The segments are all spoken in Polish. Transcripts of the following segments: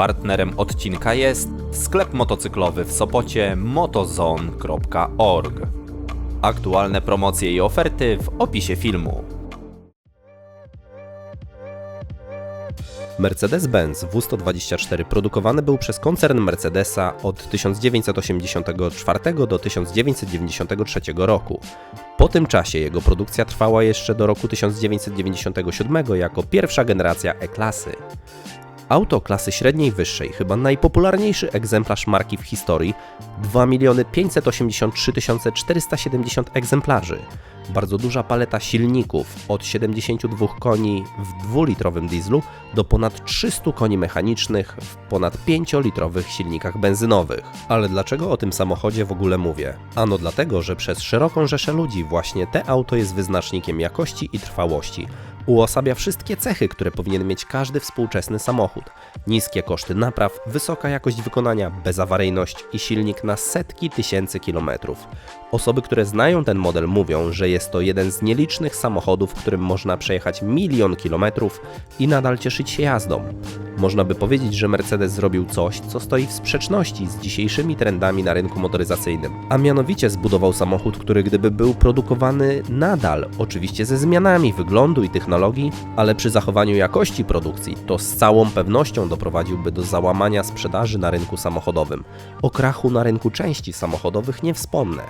Partnerem odcinka jest sklep motocyklowy w Sopocie motozone.org. Aktualne promocje i oferty w opisie filmu. Mercedes-Benz W124 produkowany był przez koncern Mercedesa od 1984 do 1993 roku. Po tym czasie jego produkcja trwała jeszcze do roku 1997 jako pierwsza generacja E-klasy. Auto klasy średniej wyższej, chyba najpopularniejszy egzemplarz marki w historii, 2 583 470 egzemplarzy. Bardzo duża paleta silników, od 72 koni w dwulitrowym dieslu do ponad 300 koni mechanicznych w ponad 5-litrowych silnikach benzynowych. Ale dlaczego o tym samochodzie w ogóle mówię? Ano dlatego, że przez szeroką rzeszę ludzi właśnie te auto jest wyznacznikiem jakości i trwałości. Uosabia wszystkie cechy, które powinien mieć każdy współczesny samochód. Niskie koszty napraw, wysoka jakość wykonania, bezawaryjność i silnik na setki tysięcy kilometrów. Osoby, które znają ten model mówią, że jest to jeden z nielicznych samochodów, którym można przejechać milion kilometrów i nadal cieszyć się jazdą. Można by powiedzieć, że Mercedes zrobił coś, co stoi w sprzeczności z dzisiejszymi trendami na rynku motoryzacyjnym. A mianowicie zbudował samochód, który gdyby był produkowany nadal, oczywiście ze zmianami wyglądu i technologii, ale przy zachowaniu jakości produkcji, to z całą pewnością doprowadziłby do załamania sprzedaży na rynku samochodowym. O krachu na rynku części samochodowych nie wspomnę.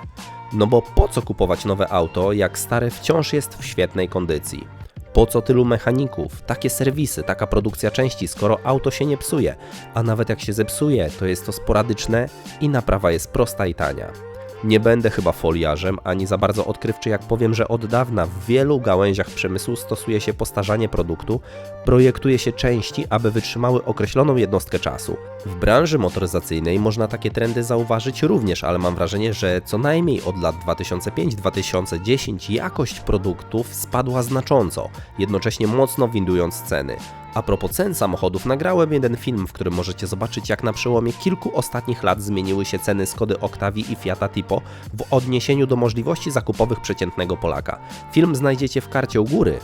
No bo po co kupować nowe auto, jak stare wciąż jest w świetnej kondycji? Po co tylu mechaników, takie serwisy, taka produkcja części, skoro auto się nie psuje? A nawet jak się zepsuje, to jest to sporadyczne i naprawa jest prosta i tania. Nie będę chyba foliarzem ani za bardzo odkrywczy, jak powiem, że od dawna w wielu gałęziach przemysłu stosuje się postarzanie produktu, projektuje się części, aby wytrzymały określoną jednostkę czasu. W branży motoryzacyjnej można takie trendy zauważyć również, ale mam wrażenie, że co najmniej od lat 2005-2010 jakość produktów spadła znacząco, jednocześnie mocno windując ceny. A propos cen samochodów, nagrałem jeden film, w którym możecie zobaczyć, jak na przełomie kilku ostatnich lat zmieniły się ceny Skody Octavii i Fiata Tipo w odniesieniu do możliwości zakupowych przeciętnego Polaka. Film znajdziecie w karcie u góry.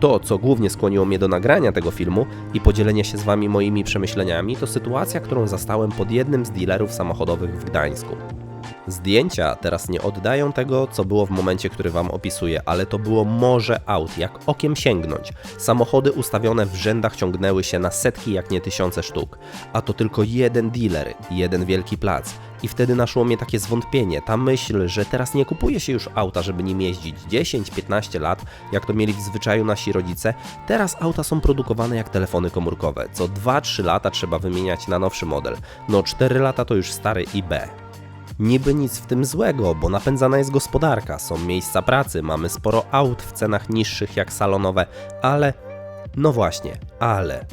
To, co głównie skłoniło mnie do nagrania tego filmu i podzielenia się z Wami moimi przemyśleniami, to sytuacja, którą zastałem pod jednym z dealerów samochodowych w Gdańsku. Zdjęcia teraz nie oddają tego, co było w momencie, który Wam opisuję, ale to było morze aut, jak okiem sięgnąć. Samochody ustawione w rzędach ciągnęły się na setki, jak nie tysiące sztuk. A to tylko jeden dealer, jeden wielki plac. I wtedy naszło mnie takie zwątpienie, ta myśl, że teraz nie kupuje się już auta, żeby nim jeździć 10-15 lat, jak to mieli w zwyczaju nasi rodzice. Teraz auta są produkowane jak telefony komórkowe. Co 2-3 lata trzeba wymieniać na nowszy model. No 4 lata to już stary IB. Niby nic w tym złego, bo napędzana jest gospodarka, są miejsca pracy, mamy sporo aut w cenach niższych jak salonowe, ale. No właśnie, ale.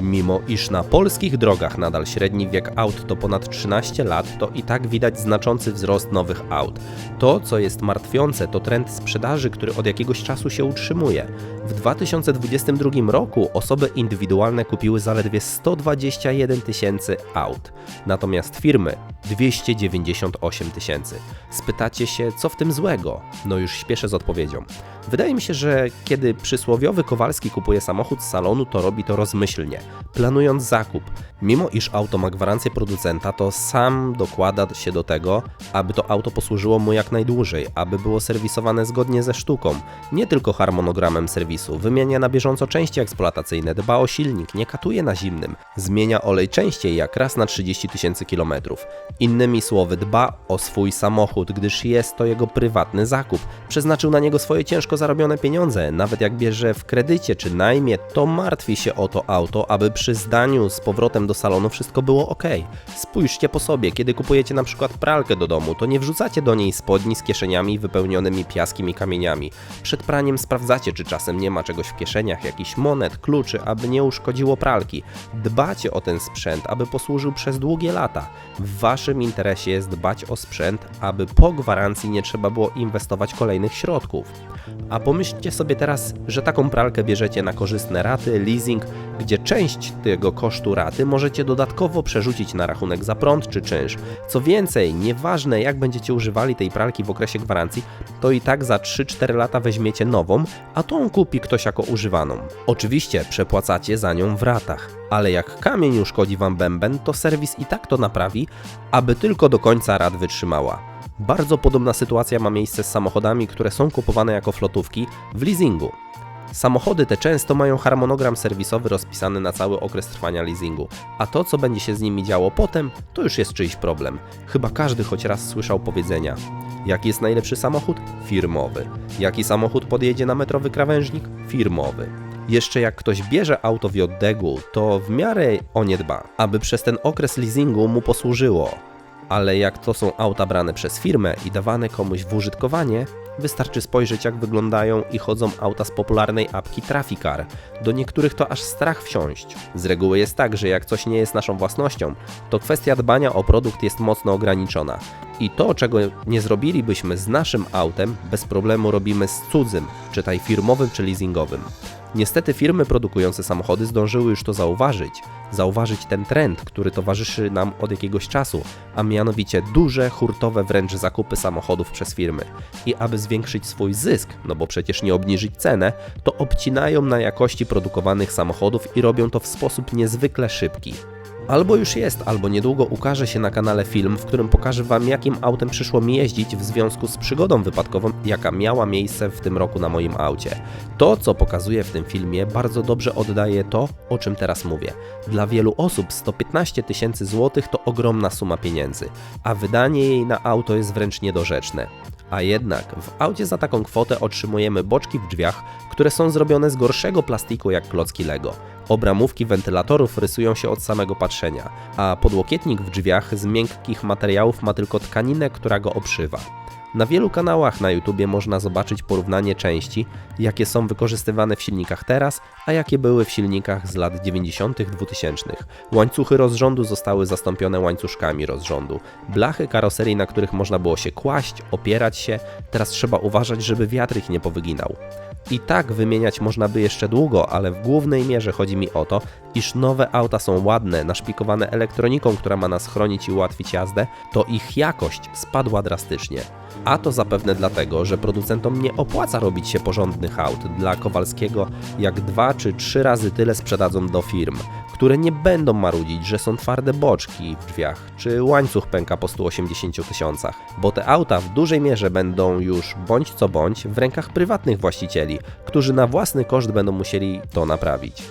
Mimo iż na polskich drogach nadal średni wiek aut to ponad 13 lat, to i tak widać znaczący wzrost nowych aut. To, co jest martwiące, to trend sprzedaży, który od jakiegoś czasu się utrzymuje. W 2022 roku osoby indywidualne kupiły zaledwie 121 tysięcy aut, natomiast firmy 298 tysięcy. Spytacie się, co w tym złego? No już śpieszę z odpowiedzią. Wydaje mi się, że kiedy przysłowiowy Kowalski kupuje samochód z salonu, to robi to rozmyślnie, planując zakup. Mimo iż auto ma gwarancję producenta, to sam dokłada się do tego, aby to auto posłużyło mu jak najdłużej, aby było serwisowane zgodnie ze sztuką, nie tylko harmonogramem serwisu. Wymienia na bieżąco części eksploatacyjne, dba o silnik, nie katuje na zimnym, zmienia olej częściej jak raz na 30 tysięcy kilometrów. Innymi słowy, dba o swój samochód, gdyż jest to jego prywatny zakup. Przeznaczył na niego swoje ciężko zarobione pieniądze, nawet jak bierze w kredycie czy najmie, to martwi się o to auto, aby przy zdaniu z powrotem do salonu wszystko było ok. Spójrzcie po sobie, kiedy kupujecie na przykład pralkę do domu, to nie wrzucacie do niej spodni z kieszeniami wypełnionymi piaskiem i kamieniami. Przed praniem sprawdzacie, czy czasem nie ma czegoś w kieszeniach, jakichś monet, kluczy, aby nie uszkodziło pralki. Dbacie o ten sprzęt, aby posłużył przez długie lata. W waszym interesie jest dbać o sprzęt, aby po gwarancji nie trzeba było inwestować kolejnych kolejnych środków. A pomyślcie sobie teraz, że taką pralkę bierzecie na korzystne raty, leasing, gdzie część tego kosztu raty możecie dodatkowo przerzucić na rachunek za prąd czy czynsz. Co więcej, nieważne jak będziecie używali tej pralki w okresie gwarancji, to i tak za 3-4 lata weźmiecie nową, a tą kupi ktoś jako używaną. Oczywiście przepłacacie za nią w ratach, ale jak kamień uszkodzi wam bęben, to serwis i tak to naprawi, aby tylko do końca rat wytrzymała. Bardzo podobna sytuacja ma miejsce z samochodami, które są kupowane jako flotówki w leasingu. Samochody te często mają harmonogram serwisowy rozpisany na cały okres trwania leasingu, a to, co będzie się z nimi działo potem, to już jest czyjś problem. Chyba każdy choć raz słyszał powiedzenia: Jaki jest najlepszy samochód? Firmowy. Jaki samochód podjedzie na metrowy krawężnik? Firmowy. Jeszcze jak ktoś bierze auto w JDG, to w miarę o nie dba, aby przez ten okres leasingu mu posłużyło ale jak to są auta brane przez firmę i dawane komuś w użytkowanie, wystarczy spojrzeć jak wyglądają i chodzą auta z popularnej apki Traficar. Do niektórych to aż strach wsiąść. Z reguły jest tak, że jak coś nie jest naszą własnością, to kwestia dbania o produkt jest mocno ograniczona. I to, czego nie zrobilibyśmy z naszym autem, bez problemu robimy z cudzym, czytaj firmowym czy leasingowym. Niestety firmy produkujące samochody zdążyły już to zauważyć, zauważyć ten trend, który towarzyszy nam od jakiegoś czasu, a mianowicie duże, hurtowe wręcz zakupy samochodów przez firmy. I aby zwiększyć swój zysk, no bo przecież nie obniżyć cenę, to obcinają na jakości produkowanych samochodów i robią to w sposób niezwykle szybki. Albo już jest, albo niedługo ukaże się na kanale film, w którym pokażę Wam, jakim autem przyszło mi jeździć w związku z przygodą wypadkową, jaka miała miejsce w tym roku na moim aucie. To, co pokazuję w tym filmie, bardzo dobrze oddaje to, o czym teraz mówię. Dla wielu osób 115 tysięcy złotych to ogromna suma pieniędzy, a wydanie jej na auto jest wręcz niedorzeczne. A jednak w aucie za taką kwotę otrzymujemy boczki w drzwiach, które są zrobione z gorszego plastiku jak klocki Lego. Obramówki wentylatorów rysują się od samego patrzenia, a podłokietnik w drzwiach z miękkich materiałów ma tylko tkaninę, która go obszywa. Na wielu kanałach na YouTube można zobaczyć porównanie części, jakie są wykorzystywane w silnikach teraz, a jakie były w silnikach z lat 90. 2000. Łańcuchy rozrządu zostały zastąpione łańcuszkami rozrządu. Blachy karoserii, na których można było się kłaść, opierać się, teraz trzeba uważać, żeby wiatr ich nie powyginał. I tak wymieniać można by jeszcze długo, ale w głównej mierze chodzi mi o to, iż nowe auta są ładne, naszpikowane elektroniką, która ma nas chronić i ułatwić jazdę, to ich jakość spadła drastycznie. A to zapewne dlatego, że producentom nie opłaca robić się porządnych aut dla Kowalskiego, jak dwa czy trzy razy tyle sprzedadzą do firm, które nie będą marudzić, że są twarde boczki w drzwiach, czy łańcuch pęka po 180 tysiącach, bo te auta w dużej mierze będą już bądź co bądź w rękach prywatnych właścicieli, którzy na własny koszt będą musieli to naprawić.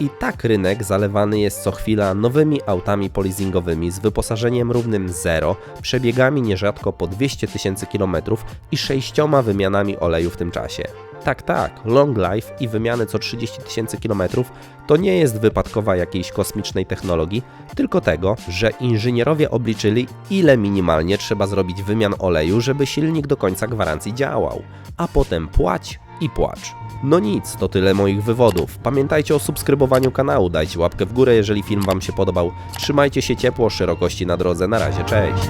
I tak rynek zalewany jest co chwila nowymi autami polizingowymi z wyposażeniem równym zero, przebiegami nierzadko po 200 tysięcy kilometrów i sześcioma wymianami oleju w tym czasie. Tak, tak, long life i wymiany co 30 tysięcy kilometrów to nie jest wypadkowa jakiejś kosmicznej technologii, tylko tego, że inżynierowie obliczyli, ile minimalnie trzeba zrobić wymian oleju, żeby silnik do końca gwarancji działał, a potem płać i płacz. No nic, to tyle moich wywodów. Pamiętajcie o subskrybowaniu kanału, dajcie łapkę w górę, jeżeli film Wam się podobał. Trzymajcie się ciepło, szerokości na drodze, na razie, cześć!